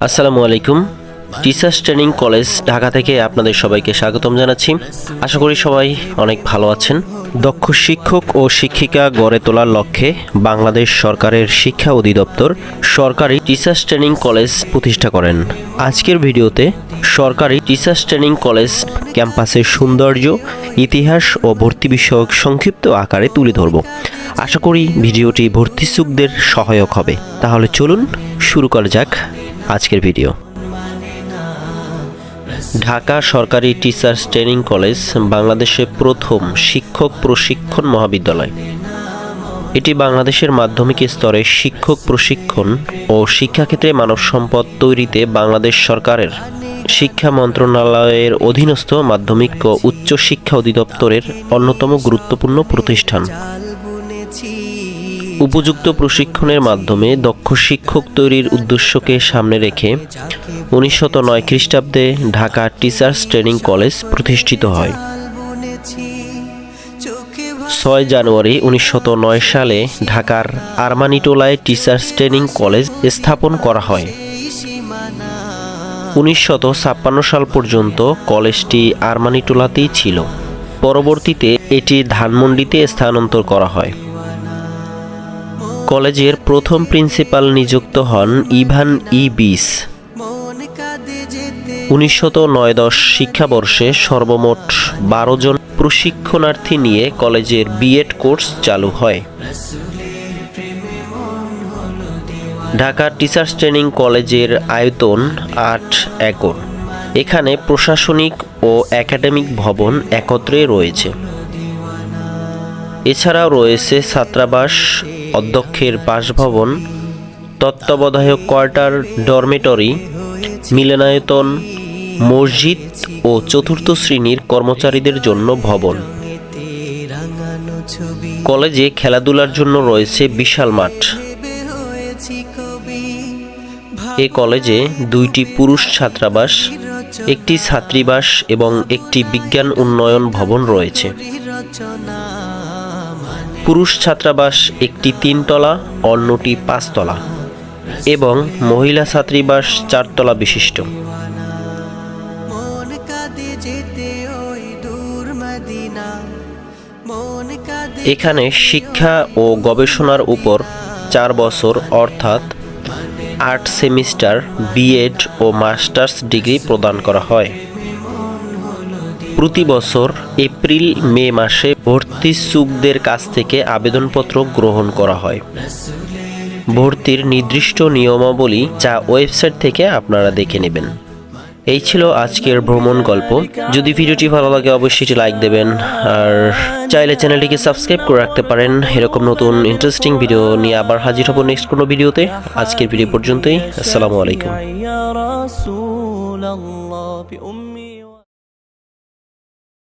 আসসালামু আলাইকুম। Teachers training college Dhaka থেকে আপনাদের সবাইকে স্বাগতম জানাচ্ছি। আশা করি সবাই অনেক ভালো আছেন। দক্ষ শিক্ষক ও শিক্ষিকা গড়ে তোলার লক্ষ্যে বাংলাদেশ সরকারের শিক্ষা অধিদপ্তর সরকারি টিচার্স ট্রেনিং কলেজ প্রতিষ্ঠা করেন। আজকের ভিডিওতে সরকারি টিচার্স ট্রেনিং কলেজ ক্যাম্পাসের সৌন্দর্য, ইতিহাস ও ভর্তি বিষয়ক সংক্ষিপ্ত আকারে তুলে ধরব। আশা করি ভিডিওটি ভর্তিচ্ছুকদের সহায়ক হবে। তাহলে চলুন শুরু করা যাক। আজকের ভিডিও। ঢাকা সরকারি টিচার্স ট্রেনিং কলেজ বাংলাদেশের প্রথম শিক্ষক প্রশিক্ষণ মহাবিদ্যালয়। এটি বাংলাদেশের মাধ্যমিক স্তরে শিক্ষক প্রশিক্ষণ ও শিক্ষাক্ষেত্রে মানব সম্পদ তৈরিতে বাংলাদেশ সরকারের শিক্ষা মন্ত্রণালয়ের অধীনস্থ মাধ্যমিক ও উচ্চ শিক্ষা অধিদপ্তরের অন্যতম গুরুত্বপূর্ণ প্রতিষ্ঠান। উপযুক্ত প্রশিক্ষণের মাধ্যমে দক্ষ শিক্ষক তৈরির উদ্দেশ্যকে সামনে রেখে উনিশশত নয় খ্রিস্টাব্দে ঢাকা টিচার্স ট্রেনিং কলেজ প্রতিষ্ঠিত হয়। ছয় জানুয়ারি উনিশশত নয় সালে ঢাকার আরমানিটোলায় টিচার্স ট্রেনিং কলেজ স্থাপন করা হয়। উনিশশত ছাপ্পান্ন সাল পর্যন্ত কলেজটি আরমানিটোলাতেই ছিল। পরবর্তীতে এটি ধানমন্ডিতে স্থানান্তর করা হয়। কলেজের প্রথম প্রিন্সিপাল নিযুক্ত হন ইভান ই বিস। উনিশশত নয় দশ শিক্ষাবর্ষে সর্বমোট বারো জন প্রশিক্ষণার্থী নিয়ে কলেজের বিএড কোর্স চালু হয়। ঢাকা টিচার্স ট্রেনিং কলেজের আয়তন আট একর। এখানে প্রশাসনিক ও একাডেমিক ভবন একত্রে রয়েছে। এছাড়াও রয়েছে ছাত্রাবাস অধ্যক্ষের বাসভবন, তত্ত্বাবধায়ক কোয়ার্টার ডরমেটরি, মিলনায়তন, মসজিদ ও চতুর্থ শ্রেণির কর্মচারীদের জন্য ভবন। কলেজে খেলাধুলার জন্য রয়েছে বিশাল মাঠ। এ কলেজে দুইটি পুরুষ ছাত্রাবাস, একটি ছাত্রীবাস এবং একটি বিজ্ঞান উন্নয়ন ভবন রয়েছে। পুরুষ ছাত্রাবাস একটি তিনতলা অন্যটি পাঁচতলা এবং মহিলা ছাত্রীবাস চারতলা বিশিষ্ট। এখানে শিক্ষা ও গবেষণার উপর চার বছর অর্থাৎ আট সেমিস্টার বিএড ও মাস্টার্স ডিগ্রি প্রদান করা হয়। প্রতি বছর এপ্রিল, মে মাসে ভর্তিচ্ছুকদের কাছ থেকে আবেদনপত্র গ্রহণ করা হয়। ভর্তির নির্দিষ্ট নিয়মাবলী যা ওয়েবসাইট থেকে আপনারা দেখে নেবেন। এই ছিল আজকের ভ্রমণ গল্প। যদি ভিডিওটি ভালো লাগে, অবশ্যই লাইক দেবেন। আর চাইলে চ্যানেলটিকে সাবস্ক্রাইব করে রাখতে পারেন। এরকম নতুন ইন্টারেস্টিং ভিডিও নিয়ে আবার হাজির হব নেক্সট কোনো ভিডিওতে। আজকের ভিডিও পর্যন্তই। আসসালামু আলাইকুম।